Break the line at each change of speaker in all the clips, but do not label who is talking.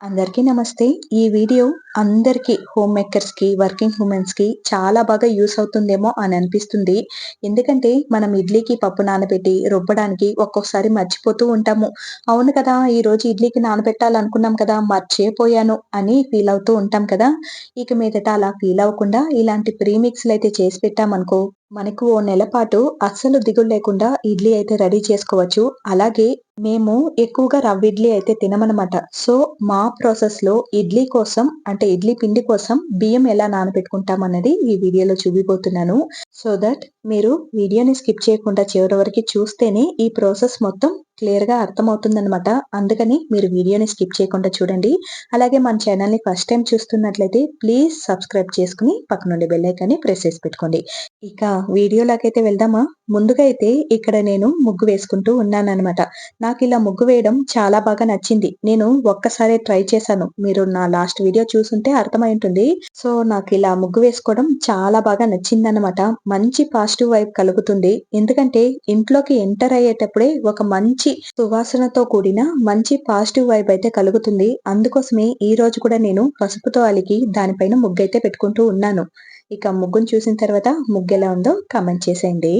అందరికీ నమస్తే. ఈ వీడియో అందరికీ హోమ్ మేకర్స్కి వర్కింగ్ ఉమెన్స్కి చాలా బాగా యూస్ అవుతుందేమో అని అనిపిస్తుంది. ఎందుకంటే మనం ఇడ్లీకి పప్పు నానబెట్టి రుబ్బడానికి ఒక్కొక్కసారి మర్చిపోతూ ఉంటాము. అవును కదా ఈ రోజు ఇడ్లీకి నానబెట్టాలనుకున్నాం కదా మర్చిపోయాను అని ఫీల్ అవుతూ ఉంటాం కదా. ఇక మీదట అలా ఫీల్ అవ్వకుండా ఇలాంటి ప్రీమిక్స్లు అయితే చేసి పెట్టామనుకో మనకు ఓ నెల పాటు అస్సలు దిగులు లేకుండా ఇడ్లీ అయితే రెడీ చేసుకోవచ్చు. అలాగే మేము ఎక్కువగా రవ్వ ఇడ్లీ అయితే తినమనమాట సో మా ప్రాసెస్లో ఇడ్లీ కోసం అంటే ఇడ్లీ పిండి కోసం బియ్యం ఎలా నానబెట్టుకుంటాం అన్నది ఈ వీడియోలో చూపిపోతున్నాను సో దట్ మీరు వీడియోని స్కిప్ చేయకుండా చివరి వరకు చూస్తేనే ఈ ప్రాసెస్ మొత్తం క్లియర్గా అర్థమవుతుందనమాట అందుకని మీరు వీడియోని స్కిప్ చేయకుండా చూడండి. అలాగే మన ఛానల్ని ఫస్ట్ టైం చూస్తున్నట్లయితే ప్లీజ్ సబ్స్క్రైబ్ చేసుకుని పక్కనుండి బెల్ ఐకాన్ని ప్రెస్ చేసి పెట్టుకోండి. ఇక వీడియోలాగైతే వెళ్దామా? ముందుగా అయితే ఇక్కడ నేను ముగ్గు వేసుకుంటూ ఉన్నానమాట నాకు ఇలా ముగ్గు వేయడం చాలా బాగా నచ్చింది. నేను ఒక్కసారి ట్రై చేశాను. మీరు నా లాస్ట్ వీడియో చూసుంటే అర్థమై ఉంటుంది. సో నాకు ఇలా ముగ్గు వేసుకోవడం చాలా బాగా నచ్చిందన్నమాట. మంచి పాస్ట్ పాజిటివ్ వైబ్ కలుగుతుంది. ఎందుకంటే ఇంట్లోకి ఎంటర్ అయ్యేటప్పుడే ఒక మంచి సువాసనతో కూడిన మంచి పాజిటివ్ వైబ్ అయితే కలుగుతుంది. అందుకోసమే ఈ రోజు కూడా నేను పసుపుతో అలికి దానిపైన ముగ్గు అయితే పెట్టుకుంటూ ఉన్నాను. ఇక ముగ్గును చూసిన తర్వాత ముగ్గు ఎలా ఉందో కామెంట్ చేసేయండి.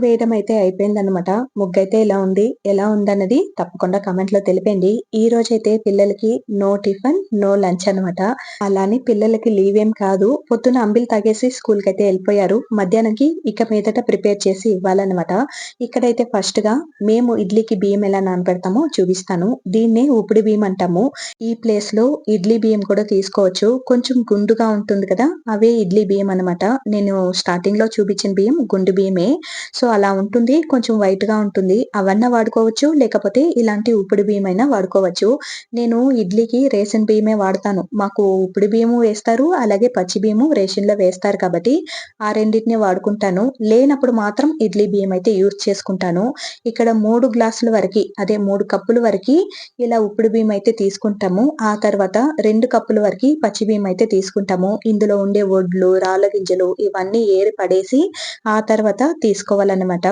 ముగ్గు వేయడం అయితే అయిపోయిందనమాట ముగ్గు అయితే ఇలా ఉంది ఎలా ఉందన్నది తప్పకుండా కమెంట్లో తెలిపండి. ఈ రోజైతే పిల్లలకి నో టిఫిన్ నో లంచ్ అనమాట అలానే పిల్లలకి లీవ్ ఏం కాదు. పొద్దున అంబిల్ తాగేసి స్కూల్కి అయితే వెళ్ళిపోయారు. మధ్యాహ్నంకి ఇక మీదట ప్రిపేర్ చేసి ఇవ్వాలన్నమాట. ఇక్కడైతే ఫస్ట్గా మేము ఇడ్లీకి బియ్యం ఎలా నానబెడతామో చూపిస్తాను. దీన్నే ఉప్పుడు బియ్యం అంటాము. ఈ ప్లేస్లో ఇడ్లీ బియ్యం కూడా తీసుకోవచ్చు. కొంచెం గుండుగా ఉంటుంది కదా అవే ఇడ్లీ బియ్యం అనమాట నేను స్టార్టింగ్లో చూపించిన బియ్యం గుండు బియ్యమే. సో అలా ఉంటుంది కొంచెం వైట్గా ఉంటుంది అవన్నీ వాడుకోవచ్చు లేకపోతే ఇలాంటి ఉప్పుడు బియ్యం అయినా వాడుకోవచ్చు. నేను ఇడ్లీకి రేషన్ బియ్యమే వాడతాను. మాకు ఉప్పుడు బియ్యము వేస్తారు అలాగే పచ్చి బియ్యము రేషన్లో వేస్తారు కాబట్టి ఆ రెండింటిని వాడుకుంటాను. లేనప్పుడు మాత్రం ఇడ్లీ బియ్యం అయితే యూజ్ చేసుకుంటాను. ఇక్కడ మూడు గ్లాసుల వరకు అదే మూడు కప్పుల వరకు ఇలా ఉప్పుడు బియ్యం అయితే తీసుకుంటాము. ఆ తర్వాత రెండు కప్పుల వరకు పచ్చి బియ్యం అయితే తీసుకుంటాము. ఇందులో ఉండే ఒడ్లు రాళ్ళ గింజలు ఇవన్నీ ఏరి పడేసి ఆ తర్వాత తీసుకోవాలని అనమాట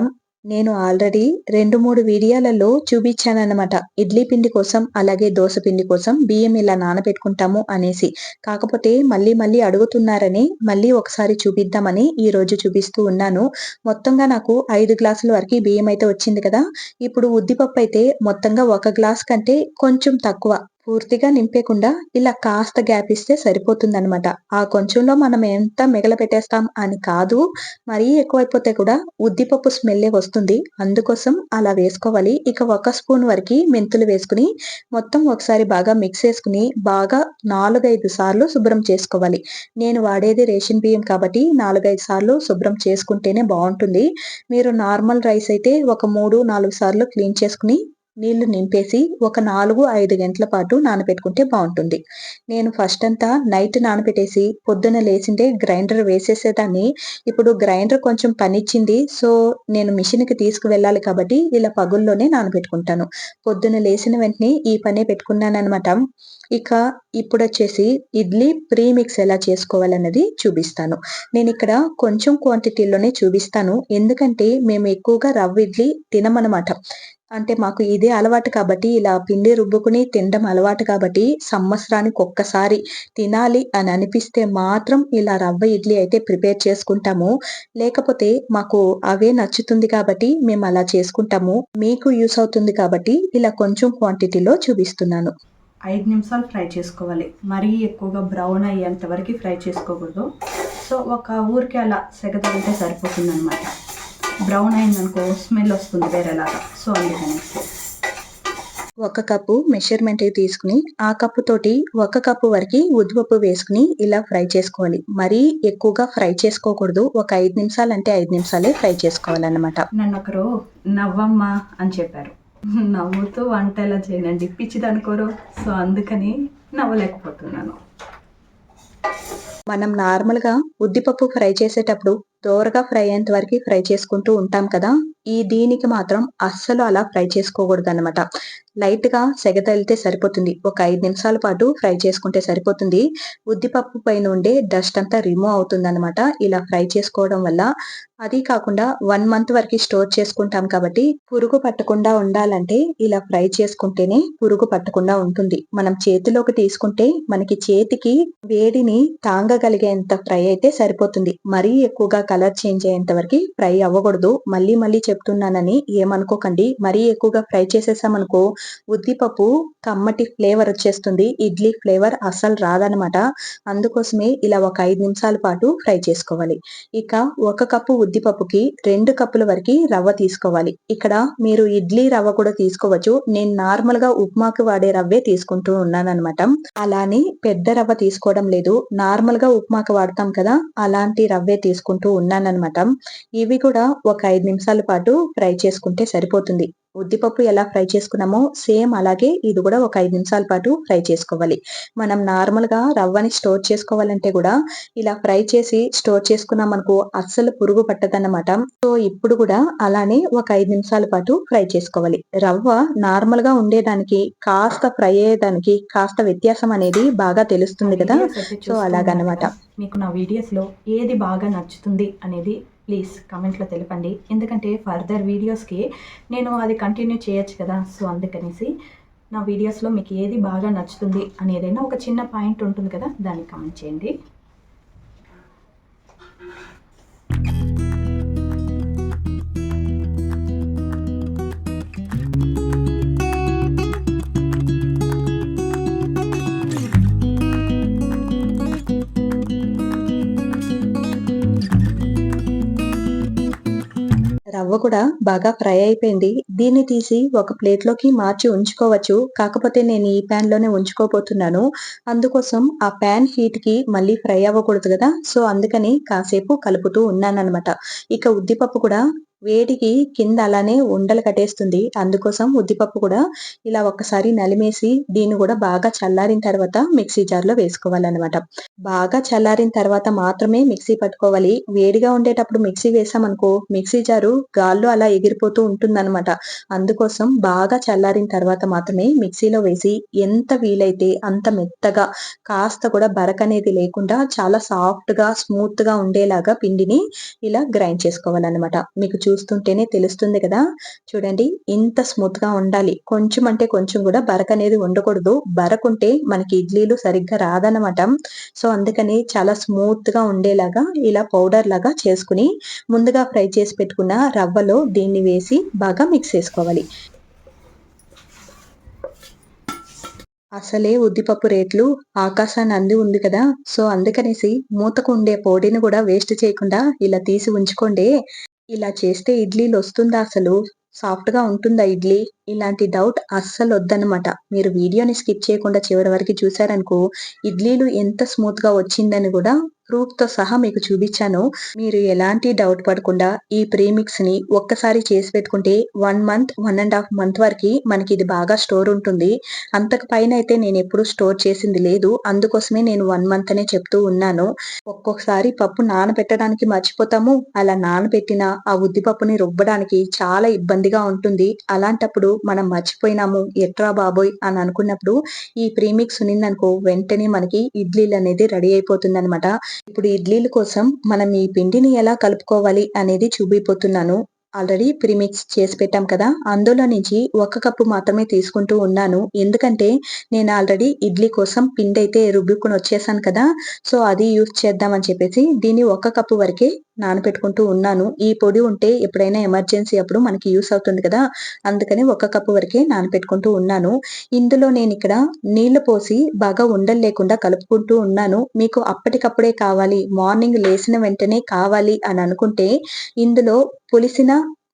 నేను ఆల్రెడీ రెండు మూడు వీడియోలలో చూపించానన్నమాట. ఇడ్లీ పిండి కోసం అలాగే దోశ పిండి కోసం బియ్యం ఇలా నానబెట్టుకుంటాము అనేసి. కాకపోతే మళ్ళీ మళ్ళీ అడుగుతున్నారని మళ్ళీ ఒకసారి చూపిద్దామని ఈ రోజు చూపిస్తూ ఉన్నాను. మొత్తంగా నాకు ఐదు గ్లాసుల వరకు బియ్యం అయితే వచ్చింది కదా. ఇప్పుడు ఉద్దిపప్పు అయితే మొత్తంగా ఒక గ్లాస్ కంటే కొంచెం తక్కువ. పూర్తిగా నింపేకుండా ఇలా కాస్త గ్యాప్ ఇస్తే సరిపోతుందనమాట ఆ కొంచెంలో మనం ఎంత మిగల పెట్టేస్తాం అని కాదు మరీ ఎక్కువైపోతే కూడా ఉద్దిపప్పు స్మెల్లే వస్తుంది. అందుకోసం అలా వేసుకోవాలి. ఇక ఒక స్పూన్ వరకు మెంతులు వేసుకుని మొత్తం ఒకసారి బాగా మిక్స్ చేసుకుని బాగా నాలుగైదు సార్లు శుభ్రం చేసుకోవాలి. నేను వాడేది రేషన్ బియ్యం కాబట్టి నాలుగైదు సార్లు శుభ్రం చేసుకుంటేనే బాగుంటుంది. మీరు నార్మల్ రైస్ అయితే ఒక మూడు నాలుగు సార్లు క్లీన్ చేసుకుని నీళ్ళు నింపేసి ఒక నాలుగు ఐదు గంటల పాటు నానబెట్టుకుంటే బాగుంటుంది. నేను ఫస్ట్ అంతా నైట్ నానబెట్టేసి పొద్దున లేచిండే గ్రైండర్ వేసేసేదాన్ని. ఇప్పుడు గ్రైండర్ కొంచెం పనిచ్చింది సో నేను మిషన్కి తీసుకువెళ్ళాలి కాబట్టి ఇలా పగుల్లోనే నానబెట్టుకుంటాను. పొద్దున లేచిన వెంటనే ఈ పనే పెట్టుకున్నాను అనమాట ఇక ఇప్పుడు వచ్చేసి ఇడ్లీ ప్రీ మిక్స్ ఎలా చేసుకోవాలన్నది చూపిస్తాను. నేను ఇక్కడ కొంచెం క్వాంటిటీలోనే చూపిస్తాను. ఎందుకంటే మేము ఎక్కువగా రవ్వ ఇడ్లీ తినమనమాట అంటే మాకు ఇదే అలవాటు కాబట్టి ఇలా పిండి రుబ్బుకుని తినడం అలవాటు కాబట్టి సంవత్సరానికి ఒక్కసారి తినాలి అని అనిపిస్తే మాత్రం ఇలా రవ్వ ఇడ్లీ అయితే ప్రిపేర్ చేసుకుంటాము. లేకపోతే మాకు అవే నచ్చుతుంది కాబట్టి మేము అలా చేసుకుంటాము. మీకు యూస్ అవుతుంది కాబట్టి ఇలా కొంచెం క్వాంటిటీలో చూపిస్తున్నాను.
ఐదు నిమిషాలు ఫ్రై చేసుకోవాలి. మరీ ఎక్కువగా బ్రౌన్ అయ్యేంత వరకు ఫ్రై చేసుకోకూడదు. సో ఒక ఊరికి అలా సెగదంటే సరిపోతుంది అనమాట బ్రౌన్ అయిందనుకో స్మెల్ వస్తుంది వేరేలాగా. సో అందుకనేసి
ఒక కప్పు మెషర్మెంట్ తీసుకుని ఆ కప్పు తోటి ఒక కప్పు వరకు ఉద్దిపప్పు వేసుకుని ఇలా ఫ్రై చేసుకోవాలి. మరీ ఎక్కువగా ఫ్రై చేసుకోకూడదు. ఒక ఐదు నిమిషాలు అంటే ఐదు నిమిషాలే ఫ్రై చేసుకోవాలన్నమాట.
నన్ను ఒకరు నవ్వమ్మ అని చెప్పారు. నవ్వుతూ వంట ఎలా చేయనండి పిచ్చిది అనుకోరు సో అందుకని నవ్వలేకపోతున్నాను.
మనం నార్మల్గా ఉద్దిపప్పు ఫ్రై చేసేటప్పుడు దోరగా ఫ్రై అయ్యేంత వరకు ఫ్రై చేసుకుంటూ ఉంటాం కదా ఈ దీనికి మాత్రం అస్సలు అలా ఫ్రై చేసుకోకూడదు అనమాట లైట్గా సెగ తగిలితే సరిపోతుంది. ఒక ఐదు నిమిషాల పాటు ఫ్రై చేసుకుంటే సరిపోతుంది. ఉద్దిపప్పు పైన ఉండే డస్ట్ అంతా రిమూవ్ అవుతుంది ఇలా ఫ్రై చేసుకోవడం వల్ల అది కాకుండా వన్ మంత్ వరకు స్టోర్ చేసుకుంటాం కాబట్టి పురుగు పట్టకుండా ఉండాలంటే ఇలా ఫ్రై చేసుకుంటేనే పురుగు పట్టకుండా ఉంటుంది. మనం చేతిలోకి తీసుకుంటే మనకి చేతికి వేడిని తాంగగలిగేంత ఫ్రై అయితే సరిపోతుంది. మరీ ఎక్కువగా కలర్ చేంజ్ అయ్యేంత వరకు ఫ్రై అవ్వకూడదు. మళ్ళీ మళ్ళీ చెప్తున్నానని ఏమనుకోకండి. మరీ ఎక్కువగా ఫ్రై చేసేసామనుకో ఉద్దిపప్పు కమ్మటి ఫ్లేవర్ వచ్చేస్తుంది. ఇడ్లీ ఫ్లేవర్ అస్సలు రాదనమాట అందుకోసమే ఇలా ఒక ఐదు నిమిషాల పాటు ఫ్రై చేసుకోవాలి. ఇక ఒక కప్పు ఉద్దిపప్పుకి రెండు కప్పుల వరకు రవ్వ తీసుకోవాలి. ఇక్కడ మీరు ఇడ్లీ రవ్వ కూడా తీసుకోవచ్చు. నేను నార్మల్గా ఉప్మాకి వాడే రవ్వే తీసుకుంటూ ఉన్నాను అనమాట అలానే పెద్ద రవ్వ తీసుకోవడం లేదు. నార్మల్గా ఉప్మాకి వాడతాం కదా అలాంటి రవ్వే తీసుకుంటూ ఉన్నానన్నమాట. ఇవి కూడా ఒక ఐదు నిమిషాల పాటు ఫ్రై చేసుకుంటే సరిపోతుంది. ఉద్దిపప్పు ఎలా ఫ్రై చేసుకున్నామో సేమ్ అలాగే ఇది కూడా ఒక ఐదు నిమిషాల పాటు ఫ్రై చేసుకోవాలి. మనం నార్మల్గా రవ్వని స్టోర్ చేసుకోవాలంటే కూడా ఇలా ఫ్రై చేసి స్టోర్ చేసుకున్నాం అనుకో అస్సలు పురుగు పట్టదన్నమాట. సో ఇప్పుడు కూడా అలానే ఒక ఐదు నిమిషాల పాటు ఫ్రై చేసుకోవాలి. రవ్వ నార్మల్గా ఉండేదానికి కాస్త ఫ్రై అయ్యేదానికి కాస్త వ్యత్యాసం అనేది బాగా తెలుస్తుంది కదా. సో అలాగనమాట.
మీకు నా వీడియోస్లో ఏది బాగా నచ్చుతుంది అనేది ప్లీజ్ కమెంట్లో తెలపండి. ఎందుకంటే ఫర్దర్ వీడియోస్కి నేను అది కంటిన్యూ చేయొచ్చు కదా సో అందుకనేసి నా వీడియోస్లో మీకు ఏది బాగా నచ్చుతుంది అనేదైనా ఒక చిన్న పాయింట్ ఉంటుంది కదా దాన్ని కమెంట్ చేయండి.
రవ్వ కూడా బాగా ఫ్రై అయిపోయింది. దీన్ని తీసి ఒక ప్లేట్లోకి మార్చి ఉంచుకోవచ్చు. కాకపోతే నేను ఈ ప్యాన్లోనే ఉంచుకోబోతున్నాను. అందుకోసం ఆ ప్యాన్ హీట్కి మళ్ళీ ఫ్రై అవ్వకూడదు కదా. సో అందుకని కాసేపు కలుపుతూ ఉన్నాను ఇక ఉద్దిపప్పు కూడా వేడికి కింద అలానే ఉండలు కట్టేస్తుంది. అందుకోసం ఉద్దిపప్పు కూడా ఇలా ఒక్కసారి నలిమేసి దీన్ని కూడా బాగా చల్లారిన తర్వాత మిక్సీ జార్లో వేసుకోవాలన్నమాట. బాగా చల్లారిన తర్వాత మాత్రమే మిక్సీ పట్టుకోవాలి. వేడిగా ఉండేటప్పుడు మిక్సీ వేసామనుకో మిక్సీ జారు గాల్లో అలా ఎగిరిపోతూ ఉంటుందన్నమాట. అందుకోసం బాగా చల్లారిన తర్వాత మాత్రమే మిక్సీలో వేసి ఎంత వీలైతే అంత మెత్తగా కాస్త కూడా బరక అనేది లేకుండా చాలా సాఫ్ట్గా స్మూత్గా ఉండేలాగా పిండిని ఇలా గ్రైండ్ చేసుకోవాలన్నమాట. మీకు చూస్తుంటేనే తెలుస్తుంది కదా. చూడండి ఇంత స్మూత్గా ఉండాలి. కొంచెం అంటే కొంచెం కూడా బరక అనేది ఉండకూడదు. బరకుంటే మనకి ఇడ్లీలు సరిగ్గా రాదనమాట సో అందుకని చాలా స్మూత్గా ఉండేలాగా ఇలా పౌడర్ లాగా చేసుకుని ముందుగా ఫ్రై చేసి పెట్టుకున్న రవ్వలో దీన్ని వేసి బాగా మిక్స్ చేసుకోవాలి. అసలే ఉద్దిపప్పు రేట్లు ఆకాశాన్ని అంది ఉంది కదా. సో అందుకనేసి మూతకు ఉండే పొడిని కూడా వేస్ట్ చేయకుండా ఇలా తీసి ఉంచుకోండి. ఇలా చేస్తే ఇడ్లీలు వస్తుందా అసలు? సాఫ్ట్గా ఉంటుందా ఇడ్లీ? ఇలాంటి డౌట్ అస్సలు వద్దనమాట మీరు వీడియోని స్కిప్ చేయకుండా చివరి వరకు చూసారనుకో ఇడ్లీలు ఎంత స్మూత్గా వచ్చిందని కూడా ప్రూఫ్తో సహా మీకు చూపించాను. మీరు ఎలాంటి డౌట్ పడకుండా ఈ ప్రీమిక్స్ని ఒక్కసారి చేసి పెట్టుకుంటే one month one and half month వరకు మనకి ఇది బాగా స్టోర్ ఉంటుంది. అంతకు పైన అయితే నేను ఎప్పుడు స్టోర్ చేసింది లేదు. అందుకోసమే నేను వన్ మంత్ అనే చెప్తూ ఉన్నాను. ఒక్కొక్కసారి పప్పు నానబెట్టడానికి మర్చిపోతాము. అలా నానబెట్టిన ఆ ఉద్దిపప్పుని రుబ్బడానికి చాలా ఇబ్బందిగా ఉంటుంది. అలాంటప్పుడు మనం మర్చిపోయినాము. ఎట్రా బాబోయ్ అని అనుకున్నప్పుడు ఈ ప్రీమిక్స్ ఉన్నిందనుకో వెంటనే మనకి ఇడ్లీలు అనేది రెడీ అయిపోతుంది అనమాట ఇప్పుడు ఇడ్లీల కోసం మనం ఈ పిండిని ఎలా కలుపుకోవాలి అనేది చూపిపోతున్నాను. ఆల్రెడీ ప్రీమిక్స్ చేసి పెట్టాం కదా. అందులో నుంచి ఒక కప్పు మాత్రమే తీసుకుంటూ ఉన్నాను. ఎందుకంటే నేను ఆల్రెడీ ఇడ్లీ కోసం పిండి అయితే రుబ్బుకుని వచ్చేసాను కదా. సో అది యూజ్ చేద్దామని చెప్పేసి దీన్ని ఒక కప్పు వరకే నానబెట్టుకుంటూ ఉన్నాను. ఈ పొడి ఉంటే ఎప్పుడైనా ఎమర్జెన్సీ అప్పుడు మనకి యూస్ అవుతుంది కదా. అందుకని ఒక కప్పు వరకే నానబెట్టుకుంటూ ఉన్నాను. ఇందులో నేను ఇక్కడ నీళ్ళు పోసి బాగా ఉండలు లేకుండా కలుపుకుంటూ ఉన్నాను. మీకు అప్పటికప్పుడే కావాలి. మార్నింగ్ లేచిన వెంటనే కావాలి అని అనుకుంటే ఇందులో పులిసిన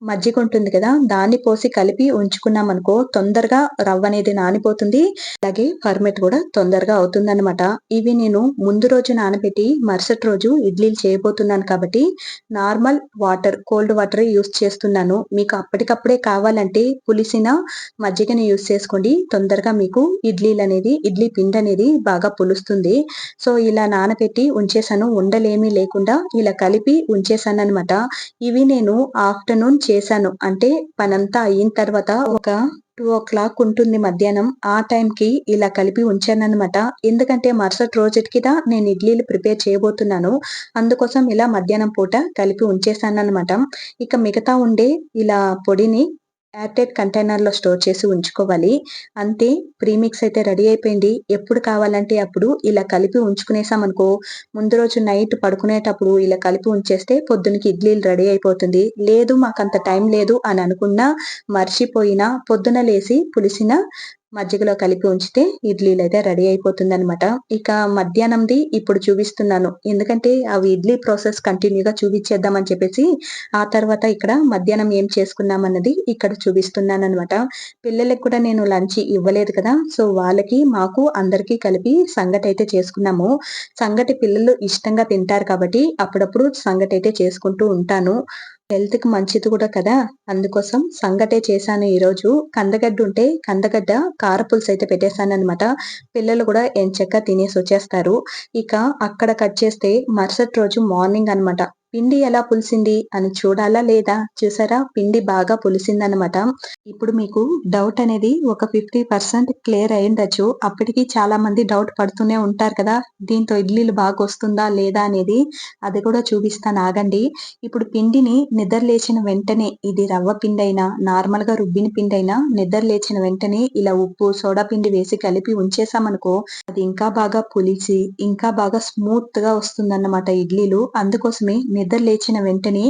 మజ్జిగ ఉంటుంది కదా దాన్ని పోసి కలిపి ఉంచుకున్నాం అనుకో తొందరగా రవ్వ అనేది నానిపోతుంది. అలాగే ఫర్మెట్ కూడా తొందరగా అవుతుంది అనమాట ఇవి నేను ముందు రోజు నానబెట్టి మరుసటి రోజు ఇడ్లీలు చేయబోతున్నాను కాబట్టి normal water cold water use చేస్తున్నాను. మీకు అప్పటికప్పుడే కావాలంటే పులిసిన మజ్జిగని యూస్ చేసుకోండి. తొందరగా మీకు ఇడ్లీలు అనేది ఇడ్లీ పిండి అనేది బాగా పులుస్తుంది. సో ఇలా నానబెట్టి ఉంచేసాను ఉండలేమీ లేకుండా ఇలా కలిపి ఉంచేసాను అనమాట ఇవి నేను ఆఫ్టర్నూన్ చేశాను. అంటే పనంతా అయిన తర్వాత ఒక టూ ఓ క్లాక్ ఉంటుంది మధ్యాహ్నం. ఆ టైంకి ఇలా కలిపి ఉంచానన్నమాట. ఎందుకంటే మరుసటి రోజుకిదా నేను ఇడ్లీలు ప్రిపేర్ చేయబోతున్నాను. అందుకోసం ఇలా మధ్యాహ్నం పూట కలిపి ఉంచేసానన్నమాట ఇక మిగతా ఉండే ఇలా పొడిని ఎయిర్టైట్ కంటైనర్లో స్టోర్ చేసి ఉంచుకోవాలి. అంతే ప్రీమిక్స్ అయితే రెడీ అయిపోయింది. ఎప్పుడు కావాలంటే అప్పుడు ఇలా కలిపి ఉంచుకునేసామనుకో ముందు రోజు నైట్ పడుకునేటప్పుడు ఇలా కలిపి ఉంచేస్తే పొద్దునకి ఇడ్లీలు రెడీ అయిపోతుంది. లేదు మాకు అంత టైం లేదు అని అనుకున్నా మర్చిపోయినా పొద్దున లేసి పులిసిన మజ్జిగలో కలిపి ఉంచితే ఇడ్లీలు అయితే రెడీ అయిపోతుంది అనమాట ఇక మధ్యాహ్నంది ఇప్పుడు చూపిస్తున్నాను. ఎందుకంటే అవి ఇడ్లీ ప్రాసెస్ కంటిన్యూగా చూపించేద్దామని చెప్పేసి ఆ తర్వాత ఇక్కడ మధ్యాహ్నం ఏం చేసుకున్నాం అన్నది ఇక్కడ చూపిస్తున్నాను అనమాట పిల్లలకు కూడా నేను లంచ్ ఇవ్వలేదు కదా సో వాళ్ళకి మాకు అందరికీ కలిపి సంగటి అయితే చేసుకున్నాము. సంగటి పిల్లలు ఇష్టంగా తింటారు కాబట్టి అప్పుడప్పుడు సంగటి అయితే చేసుకుంటూ ఉంటాను. హెల్త్కి మంచిది కూడా కదా? అందుకోసం సంగటే చేశాను ఈ రోజు కందగడ్డ ఉంటే కందగడ్డ కారపులుసు అయితే పెట్టేశాను అనమాట పిల్లలు కూడా ఎంచక్క తినేసి వచ్చేస్తారు. ఇక అక్కడ కట్ చేస్తే మరుసటి రోజు మార్నింగ్ అన్నమాట. పిండి ఎలా పులిసింది అని చూడాలా లేదా? చూసారా? పిండి బాగా పులిసిందనమాట ఇప్పుడు మీకు డౌట్ అనేది ఒక ఫిఫ్టీ పర్సెంట్ క్లియర్ అయ్యిండొచ్చు. అప్పటికి చాలా మంది డౌట్ పడుతూనే ఉంటారు కదా? దీంతో ఇడ్లీలు బాగా వస్తుందా లేదా అనేది అది కూడా చూపిస్తాను. ఆగండి. ఇప్పుడు పిండిని నిద్ర లేచిన వెంటనే ఇది రవ్వ పిండి అయినా నార్మల్గా రుబ్బిన పిండి అయినా నిద్ర లేచిన వెంటనే ఇలా ఉప్పు సోడా పిండి వేసి కలిపి ఉంచేసామనుకో అది ఇంకా బాగా పులిసి ఇంకా బాగా స్మూత్గా వస్తుందన్నమాట ఇడ్లీలు. అందుకోసమే నిద్ర లేచిన వెంటనే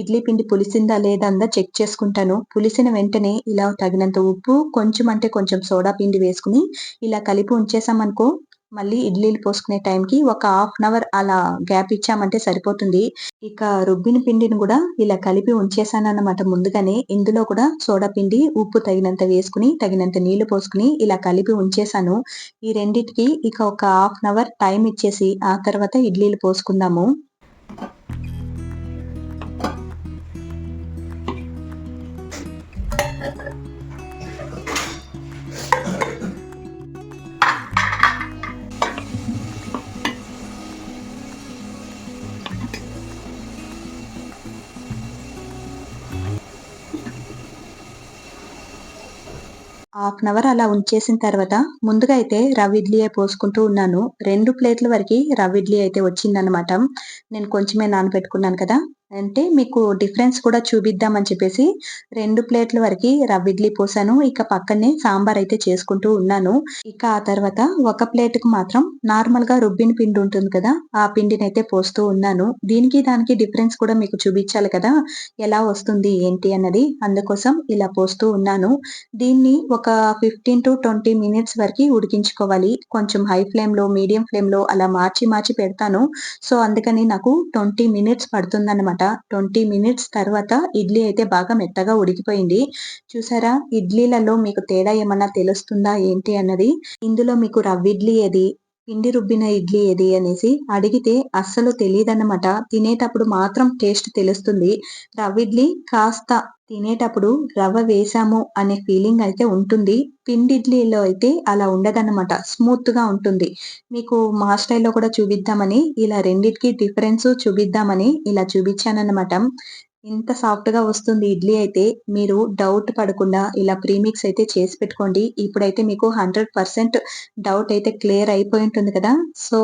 ఇడ్లీ పిండి పులిసిందా లేదా అందా చెక్ చేసుకుంటాను. పులిసిన వెంటనే ఇలా తగినంత ఉప్పు కొంచెం అంటే కొంచెం సోడా పిండి వేసుకుని ఇలా కలిపి ఉంచేసామనుకో మళ్ళీ ఇడ్లీలు పోసుకునే టైంకి ఒక హాఫ్ అన్ అవర్ అలా గ్యాప్ ఇచ్చామంటే సరిపోతుంది. ఇక రుబ్బిన పిండిని కూడా ఇలా కలిపి ఉంచేసాను అన్నమాట ముందుగానే. ఇందులో కూడా సోడా పిండి ఉప్పు తగినంత వేసుకుని తగినంత నీళ్ళు పోసుకుని ఇలా కలిపి ఉంచేసాను ఈ రెండిటికి ఇక ఒక హాఫ్ అన్ అవర్ టైం ఇచ్చేసి ఆ తర్వాత ఇడ్లీలు పోసుకుందాము. హాఫ్ అన్ అవర్ అలా ఉంచేసిన తర్వాత ముందుగా అయితే రవ్వ ఇడ్లీ పోసుకుంటూ ఉన్నాను. రెండు ప్లేట్ల వరకు రవ్వ ఇడ్లీ అయితే వచ్చిందనమాట నేను కొంచెమే నానబెట్టుకున్నాను కదా. అంటే మీకు డిఫరెన్స్ కూడా చూపిద్దామని చెప్పేసి రెండు ప్లేట్ల వరకు రవ్వ ఇడ్లీ పోసాను. ఇక పక్కనే సాంబార్ అయితే చేసుకుంటూ ఉన్నాను. ఇక ఆ తర్వాత ఒక ప్లేట్కు మాత్రం నార్మల్గా రుబ్బిన పిండి ఉంటుంది కదా ఆ పిండిని అయితే పోస్తూ ఉన్నాను. దీనికి దానికి డిఫరెన్స్ కూడా మీకు చూపించాలి కదా ఎలా వస్తుంది ఏంటి అన్నది అందుకోసం ఇలా పోస్తూ ఉన్నాను. దీన్ని ఒక ఫిఫ్టీన్ టు ట్వంటీ మినిట్స్ వరకు ఉడికించుకోవాలి. కొంచెం హై ఫ్లేమ్లో మీడియం ఫ్లేమ్లో అలా మార్చి మార్చి పెడతాను. సో అందుకని నాకు ట్వంటీ మినిట్స్ అనమాట. ట్వంటీ మినిట్స్ తర్వాత ఇడ్లీ అయితే బాగా మెత్తగా ఉడికిపోయింది. చూసారా? ఇడ్లీలలో మీకు తేడా ఏమన్నా తెలుస్తుందా ఏంటి అన్నది? ఇందులో మీకు రవ్వ ఇడ్లీ ఏది? పిండి రుబ్బిన ఇడ్లీ ఏది అనేసి అడిగితే అస్సలు తెలియదన్నమాట తినేటప్పుడు మాత్రం టేస్ట్ తెలుస్తుంది. రవ్వ ఇడ్లీ కాస్త తినేటప్పుడు రవ్వ వేసాము అనే ఫీలింగ్ అయితే ఉంటుంది. పిండి ఇడ్లీలో అయితే అలా ఉండదన్నమాట. స్మూత్గా ఉంటుంది. మీకు మా స్టైల్లో కూడా చూపిద్దామని ఇలా రెండిటికి డిఫరెన్స్ చూపిద్దామని ఇలా చూపించానన్నమాట. ఇంత సాఫ్ట్గా వస్తుంది ఇడ్లీ అయితే మీరు డౌట్ పడకుండా ఇలా ప్రీమిక్స్ అయితే చేసి పెట్టుకోండి. ఇప్పుడైతే మీకు హండ్రెడ్ పర్సెంట్ డౌట్ అయితే క్లియర్ అయిపోయి ఉంటుంది కదా. సో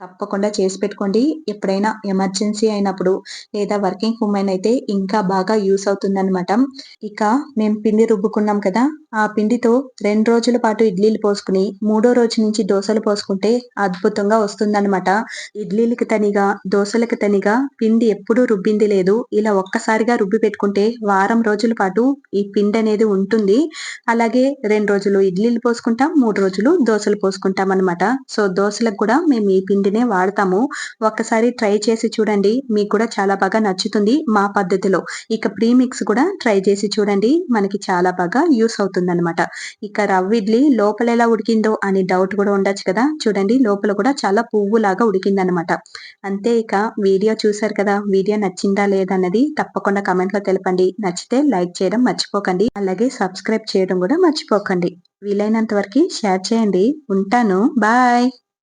తప్పకుండా చేసి పెట్టుకోండి. ఎప్పుడైనా ఎమర్జెన్సీ అయినప్పుడు లేదా వర్కింగ్ ఉమెన్ అయితే ఇంకా బాగా యూస్ అవుతుందన్నమాట. ఇక మేము పిండి రుబ్బుకున్నాం కదా ఆ పిండితో రెండు రోజుల పాటు ఇడ్లీలు పోసుకుని మూడో రోజు నుంచి దోశలు పోసుకుంటే అద్భుతంగా వస్తుందన్నమాట. ఇడ్లీలకి తనిగా దోశలకు తనిగా పిండి ఎప్పుడూ రుబ్బింది లేదు. ఇలా ఒక్కసారిగా రుబ్బి పెట్టుకుంటే వారం రోజుల పాటు ఈ పిండి అనేది ఉంటుంది. అలాగే రెండు రోజులు ఇడ్లీలు పోసుకుంటాం మూడు రోజులు దోశలు పోసుకుంటాం అనమాట సో దోశలకు కూడా మేము ఈ పిండి పిండినే వాడతాము. ఒక్కసారి ట్రై చేసి చూడండి. మీకు కూడా చాలా బాగా నచ్చుతుంది మా పద్ధతిలో. ఇక ప్రీమిక్స్ కూడా ట్రై చేసి చూడండి. మనకి చాలా బాగా యూస్ అవుతుంది అనమాట ఇక రవ్వ ఇడ్లీ లోపల ఎలా ఉడికిందో అని డౌట్ కూడా ఉండొచ్చు కదా. చూడండి. లోపల కూడా చాలా పువ్వులాగా ఉడికింది అనమాట అంతే ఇక వీడియో చూసారు కదా. వీడియో నచ్చిందా లేదన్నది తప్పకుండా కమెంట్లో తెలపండి. నచ్చితే లైక్ చేయడం మర్చిపోకండి. అలాగే సబ్స్క్రైబ్ చేయడం కూడా మర్చిపోకండి. వీలైనంత వరకు షేర్ చేయండి. ఉంటాను. బాయ్.